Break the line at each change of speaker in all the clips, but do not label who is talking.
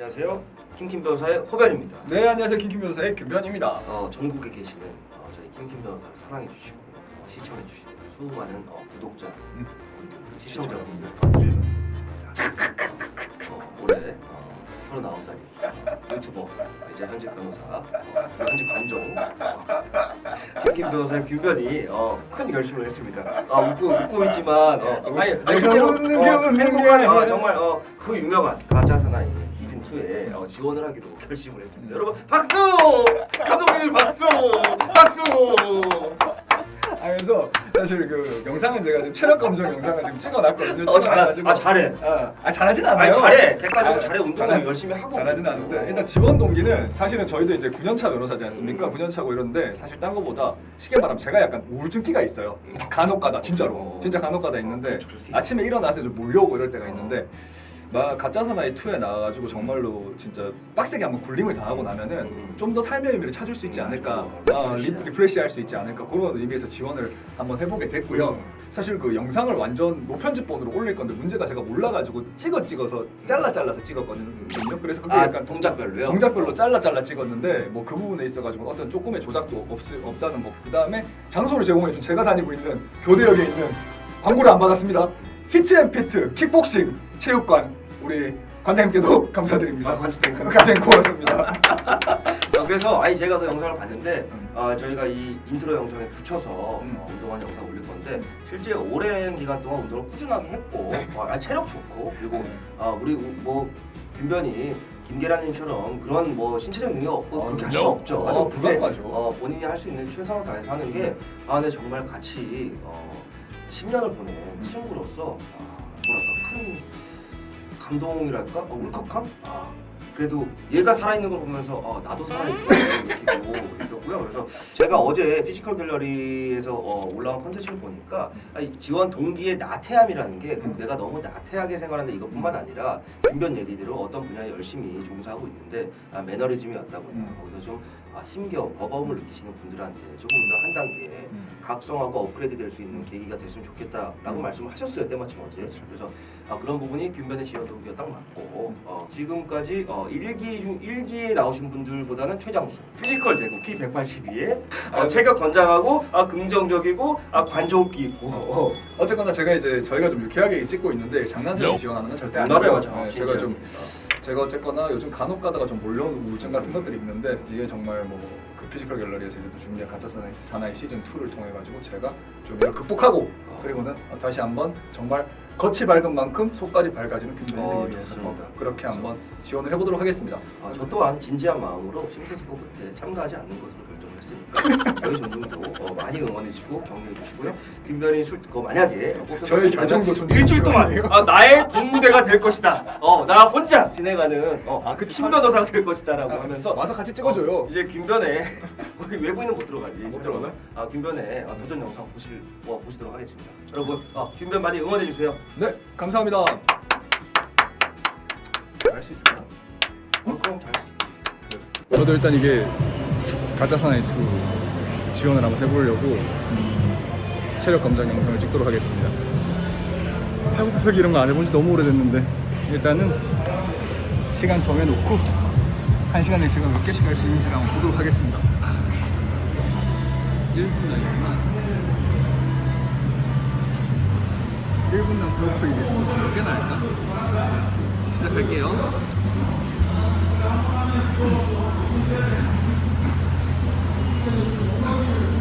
안녕하세요. 킴킴 변호사의 호변입니다.
네 안녕하세요 김김 변호사의 김변입니다.
어, 전국에 계시는 어, 저희 킴킴 변호사를 사랑해 주시고 어, 시청해 주시는 수많은 어, 구독자,
음.
시청자분들 어, 드리는 말씀입니다. 어, 올해 어, 39살이 유튜버 이제 현직 변호사, 어, 현직 관종 어, 킴킴 변호사의 규변이 어, 큰 결심을 했습니다. 아, 웃고 웃고 있지만 어, 아니
내가
실제로 어, 행복한 어,
아니야.
정말 어, 그 유명한 가짜 사나이 시즌 2에 어, 지원을 하기로 결심을 했습니다. 여러분 박수! 감독님들 박수! 박수!
아 그래서 사실 그 영상은 제가 지금 체력 검정 영상을 지금 찍어놨거든요.
어, 잘하,
찍어놔가지고-
아 잘해.
아, 아 잘하진 않아요.
아니 잘해. 객관적으로
아,
잘해. 운동을
잘하진-
열심히 하고.
잘하진 않은데 일단 지원 동기는 사실은 저희도 이제 9년차 변호사지 않습니까?
음.
9년차고 이런데 사실 딴 거보다 쉽게 말하면 제가 약간 우울증기가 있어요. 간혹가다 진짜로
어.
진짜 간혹가다 있는데
있죠.
아침에 일어나서 좀 몰려오고 이럴 때가 있는데 막 가짜 사나이 2에 나와가지고 정말로 진짜 빡세게 한번 굴림을 당하고 나면은
음.
좀더 삶의 의미를 찾을 수 있지 않을까
어,
아, 리,
리프레시.
할 수 있지 않을까 그런 의미에서 지원을 한번 해보게 됐고요.
음.
사실 그 영상을 완전 노편집본으로 올릴 건데 문제가 제가 몰라가지고 찍어 찍어서 잘라 잘라서 찍었거든요. 그래서 그게
아
약간
동작별로요?
동작별로 잘라 잘라 찍었는데 뭐 그 부분에 있어가지고 어떤 조금의 조작도 없, 없다는 거. 그 다음에 장소를 제공해준 제가 다니고 있는 교대역에 있는 광고를 안 받았습니다. 히트앤피트 킥복싱 체육관 우리 관장님께도 감사드립니다.
아, 관장님.
관장님 고맙습니다.
어, 그래서 아니 제가 그 영상을 봤는데
음.
아, 저희가 이 인트로 영상에 붙여서
음.
어, 운동한 영상 올릴 건데 실제 오랜 기간 동안 운동을 꾸준하게 했고 어, 아, 체력 좋고 그리고
네.
아, 우리 우- 뭐 김변이 김계란님처럼 그런 뭐 신체적 능력 없고
아,
그렇게 할
no.
수 없죠. 근데,
불가능하죠.
어, 본인이 할 수 있는 최선을 다해서 하는 게 아, 근데 정말 같이 어, 10년을 보낸
음.
친구로서 아, 뭐랄까 큰 감동이랄까 어, 울컥함. 아, 그래도 얘가 살아있는 걸 보면서 어, 나도 살아있구나 느끼고 있었고요. 그래서 제가 어제 피지컬 갤러리에서 어, 올라온 컨텐츠를 보니까 아, 이 지원 동기의 나태함이라는 게
음.
내가 너무 나태하게 생각하는데 이것뿐만 아니라 김변 얘기대로 어떤 분야에 열심히 종사하고 있는데 아, 매너리즘이 왔다 보니까
음.
거기서 좀 아, 힘겨움, 버거움을 느끼시는 분들한테 조금 더 한 단계 각성하고 업그레이드 될 수 있는 계기가 됐으면 좋겠다라고
음.
말씀을 하셨어요 때마침 어제 그래서 아, 그런 부분이 김변의 지원 동기가 딱 맞고 어, 지금까지 어, 1기 중 1기에 나오신 분들보다는 최장수 피지컬 대구 키 182에 어, 체격 건장하고 아, 긍정적이고 아, 관종기 있고 어,
어쨌거나 제가 이제 저희가 좀 유쾌하게 찍고 있는데 장난스럽게 지원하는 건 절대
맞아요,
아니에요.
맞아요.
네. 제가 좀 제가 어쨌거나 요즘 간혹 가다가 좀 몰려오는 우울증 같은 것들이 있는데 이게 정말 뭐 그 피지컬 갤러리에서 이제 또 준비한 가짜 사나이, 사나이 시즌 2를 통해 가지고 제가 좀 이걸 극복하고
어.
그리고는 다시 한번 정말 겉이 밝은 만큼 속까지 밝아지는
어,
위해서
좋습니다.
그렇게 한번 지원을 해보도록 하겠습니다.
아, 저 또한 진지한 마음으로 심사숙고 끝에 참가하지 않는 것으로 결정을 했으니까 저희 전중도 어, 많이 응원해 주시고 격려해 주시고요. 김변희 술 그거 만약에 뽑혀서
저의 결정도
일주일 동안 아, 나의 동무대가 될 것이다. 어, 나 혼자 진행하는 어,
아,
그김 변호사가 될 것이다라고 하면서
와서 같이 찍어줘요.
어, 이제 김변의 우리 외부인은 못 들어가지.
못 들어가나?
아, 김변의 어, 도전 영상 보실 어, 보시도록 하겠습니다. 여러분, 어, 김변 많이 응원해 주세요.
네, 감사합니다. 할수 있을까요?
어, 그럼 있지.
저도 일단 이게 가짜 사나이 2 지원을 한번 해보려고 음, 체력 검정 영상을 찍도록 하겠습니다. 팔굽혀펴기 이런 거 안 해본 지 너무 오래됐는데 일단은 시간 정해놓고 한 시간에 제가 몇 개씩 할 수 있는지 한번 보도록 하겠습니다. 1분 나이구나. 1분당 팔굽혀펴기 개수 몇 개나 할까? 시작할게요. Thank you.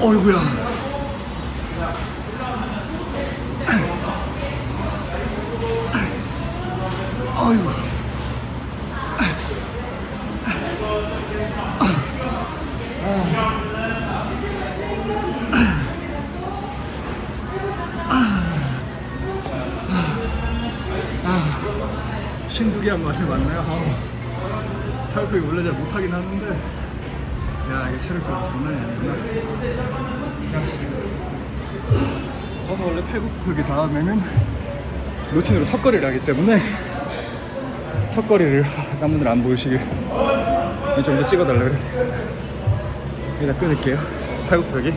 어이구야. 어이구. 신두기 한 마리 맞나요? 아, 팔굽혀펴기 원래 잘 못하긴 하는데 야 이게 체력적으로 장난이 아니구나. 자 저는 원래 팔굽혀펴기 다음에는 루틴으로 턱걸이를 하기 때문에 턱걸이를 남분들 안 보이시길 좀 더 찍어달라 그래. 일단 끊을게요. 팔굽혀펴기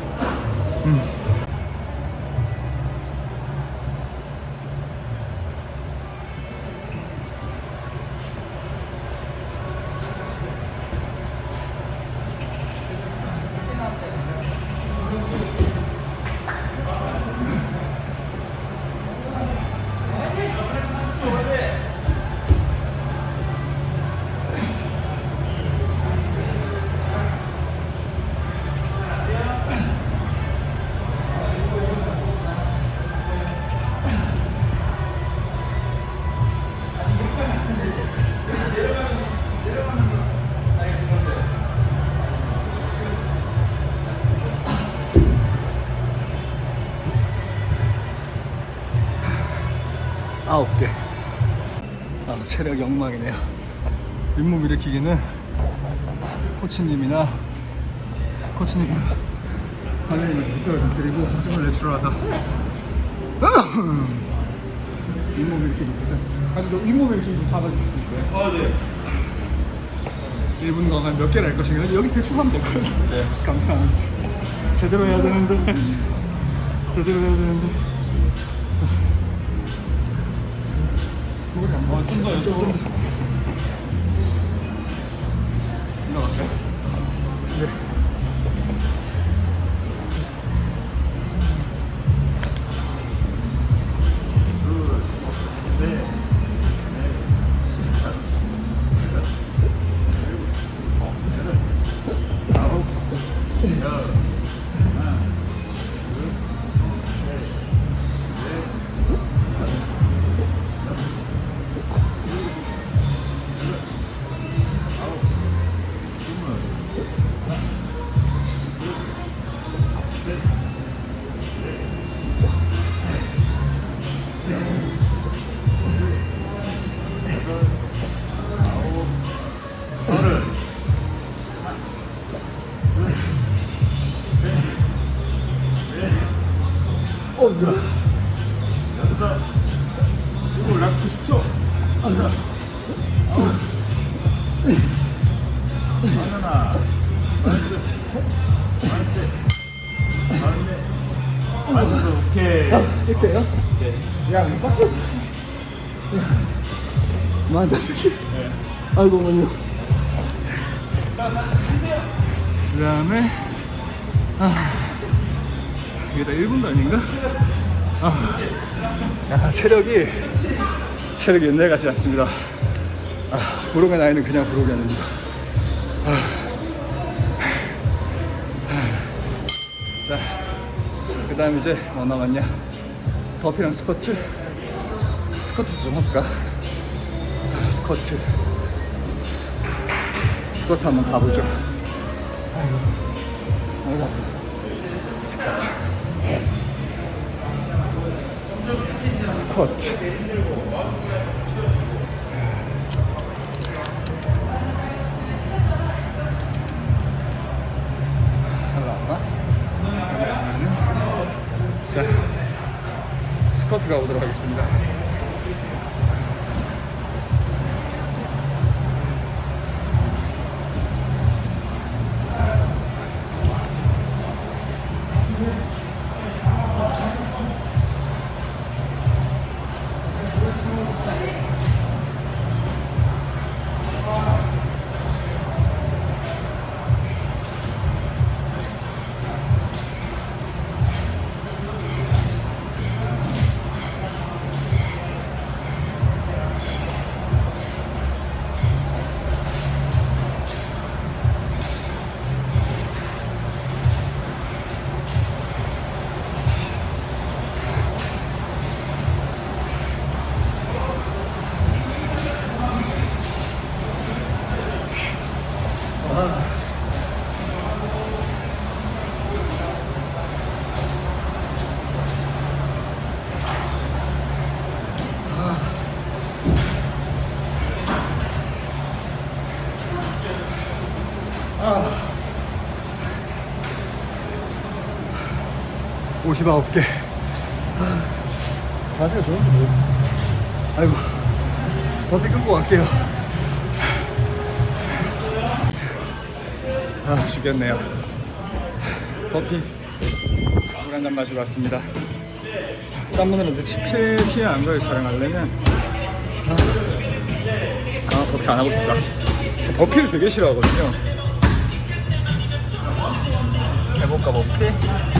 아홉 개. 아, 체력 엉망이네요. 윗몸 일으키기는 코치님이나 코치님이나 관장님한테 부탁을 좀 드리고 정말 내추럴하다. 윗몸 일으키기 부탁. 아니, 너 윗몸 일으키기 좀 잡아줄 수 있어요? 아, 네. 1분 동안 몇 개를 할 것인가? 여기서 대충 하면 될거든요 네. 감사합니다. 제대로 해야 되는데. 제대로 해야 되는데. 맞지? 좀더 이쪽으로 올라갈까
오케이.
엑스예요?
네.
야, 이거 빡세. 만다 스키. 아이고 어머니. 그다음에 아 이게 다 1분도 아닌가? 아, 야 체력이 체력이 옛날 같지 않습니다. 아, 부록의 나이는 그냥 부록이 아닙니다. 자, 그 다음 이제 뭐 남았냐? 버피랑 스쿼트. 스쿼트도 좀 할까? 아, 스쿼트. 스쿼트 한번 가보죠. 아이고. 스쿼트. 스쿼트. 스쿼트 가보도록 하겠습니다. 59개. 자세가 좋은데 뭐. 아이고. 버피 끊고 갈게요. 아, 죽겠네요. 버피 물 한 잔 마시고 왔습니다. 땀문으로 이제 피해, 피해 안 가게 촬영하려면 아, 아, 버피 안 하고 싶다. 저 버피를 되게 싫어하거든요. 해볼까, 버피?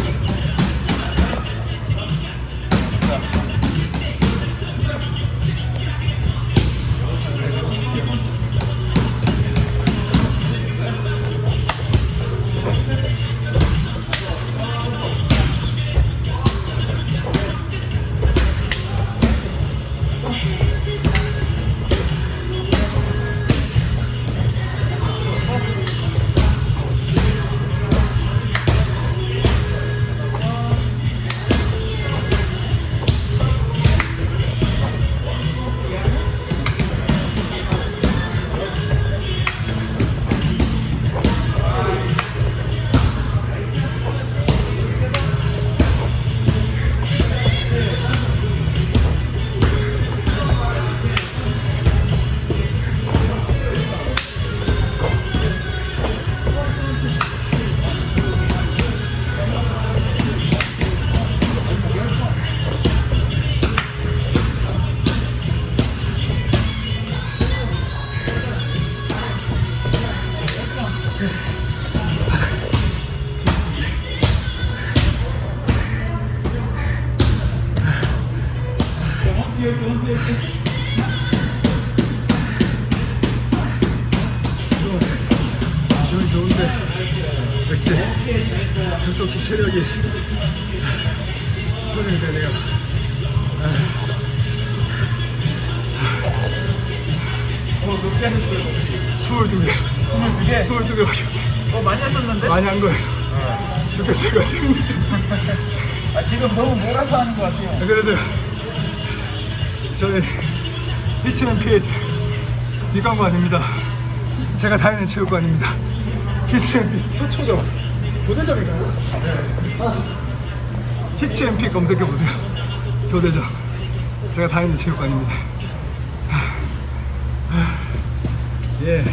좋은데 역시 체력이 손이 되네요.
몇개 하셨어요?
22개,
22개?
22개 밖에 없어요.
어, 많이 하셨는데?
많이 한 거예요. 죽겠을 것 같은데.
아, 지금 너무 몰아서 하는 것 같아요.
그래도 저희 히츠앤핏 뒷광고 아닙니다. 제가 다니는 체육관입니다. 히츠앤핏 서초점 교대점인가요? 아, 히츠앤핏 검색해 보세요. 교대점. 제가 다니는 체육관입니다. 예.